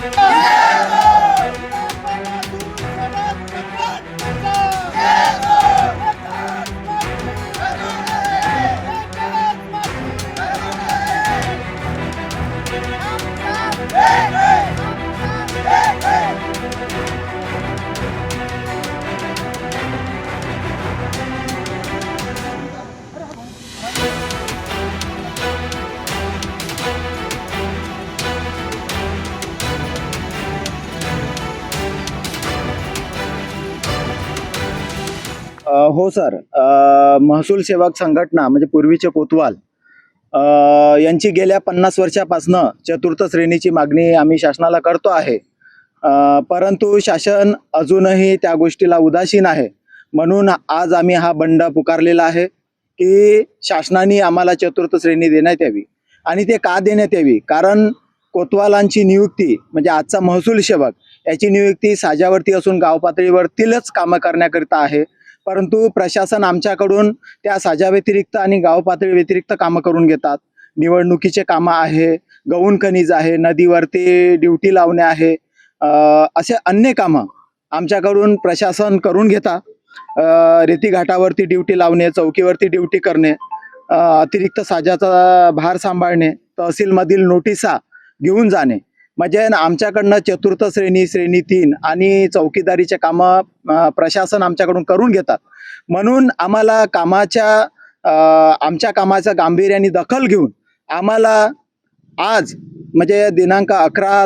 Hey! हो sir. महसूल सेवक संघटना म्हणजे पूर्वीचे कोतवाल यांची गेल्या पन्नास वर्षापासनं चतुर्थ श्रेणीची मागणी आम्ही शासनाला करतो आहे. परंतु शासन अजूनही त्या गोष्टीला उदासीन आहे. म्हणून आज आम्ही हा बंड पुकारलेला आहे की शासनाने आम्हाला चतुर्थ श्रेणी देण्यात यावी. आणि ते का देण्यात यावी? कारण कोतवालांची नियुक्ती म्हणजे आजचा महसूल सेवक याची नियुक्ती साजावरती असून गाव पातळीवरतीलच कामं करण्याकरिता आहे. परंतु प्रशासन आमच्याकडून त्या साजा व्यतिरिक्त आणि गाव पातळी व्यतिरिक्त कामं करून घेतात. निवडणुकीचे कामं आहे गौण खनिज आहे नदीवरती ड्युटी लावणे आहे असे अन्य कामं आमच्याकडून प्रशासन करून घेतात. रेतीघाटावरती ड्युटी लावणे चौकीवरती ड्युटी करणे अतिरिक्त साजाचा भार सांभाळणे तहसीलमधील नोटिसा घेऊन जाणे. म्हणजे आमच्याकडनं चतुर्थ श्रेणी श्रेणी तीन आणि चौकीदारीचे कामं प्रशासन आमच्याकडून करून घेतात. म्हणून आम्हाला कामाच्या आमच्या कामाच्या गांभीर्याने दखल घेऊन आम्हाला आज म्हणजे दिनांक अकरा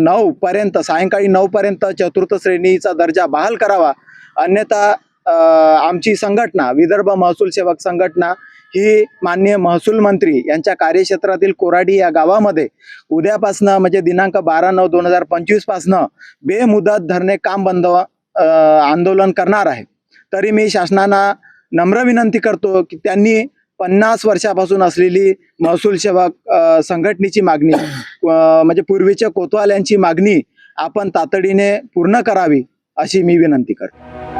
नऊ पर्यंत सायंकाळी नऊ पर्यंत चतुर्थ श्रेणीचा दर्जा बहाल करावा. अन्यथा आमची संघटना विदर्भ महसूल सेवक संघटना ही माननीय महसूल मंत्री यांच्या कार्यक्षेत्रातील कोराडी या गावामध्ये उद्यापासनं म्हणजे दिनांक बारा नऊ दोन हजार पंचवीसपासनं बेमुदत धरणे काम बंद आंदोलन करणार आहे. तरी मी शासनाला नम्र विनंती करतो की त्यांनी पन्नास वर्षापासून असलेली महसूल सेवक संघटनेची मागणी म्हणजे पूर्वीच्या कोतवाल्यांची मागणी आपण तातडीने पूर्ण करावी अशी मी विनंती करतो.